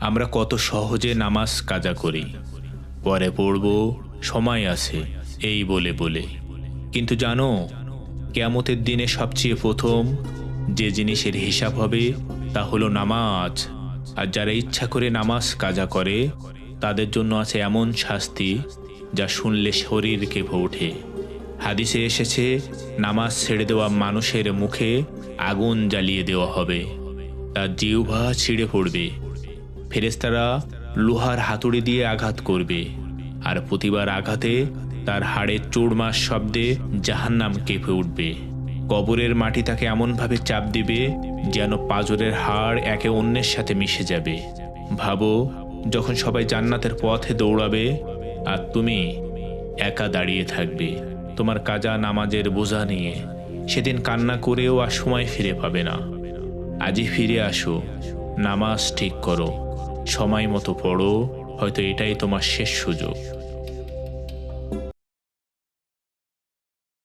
আমরা কত সহজে নামাজ কাজা করি। পরে পড়ব, সময় আছে, এই বলে বলে। কিন্তু জানো, কেয়ামতের দিনে সবচেয়ে প্রথম যে জিনিসের হিসাব হবে তা হলো নামাজ। আর যারা ইচ্ছা করে নামাজ কাজা করে, তাদের জন্য আছে এমন শাস্তি যা শুনলে শরীর কেঁপে ওঠে। হাদিসে এসেছে, নামাজ ছেড়ে দেওয়া মানুষের মুখে আগুন জ্বালিয়ে দেওয়া হবে। তার জিহ্বা ছিঁড়ে পড়বে। ফেরেস্তারা লোহার হাতুড়ি দিয়ে আঘাত করবে আর প্রতিবার আঘাতে তার হাড়ের চোড়মাস শব্দে জাহান্নাম কেঁপে উঠবে। কবরের মাটি তাকে এমনভাবে চাপ দিবে যেন পাজরের হাড় একে অন্যের সাথে মিশে যাবে। ভাবো, যখন সবাই জান্নাতের পথে দৌড়াবে, আর তুমি একা দাঁড়িয়ে থাকবে, তোমার কাজা নামাজের বোঝা নিয়ে, সেদিন কান্না করেও আর সময় ফিরে পাবে না। আজই ফিরে আসো, নামাজ ঠিক করো। সময় মতো পড়ো হয়তো এটাই তোমার শেষ সুযোগ।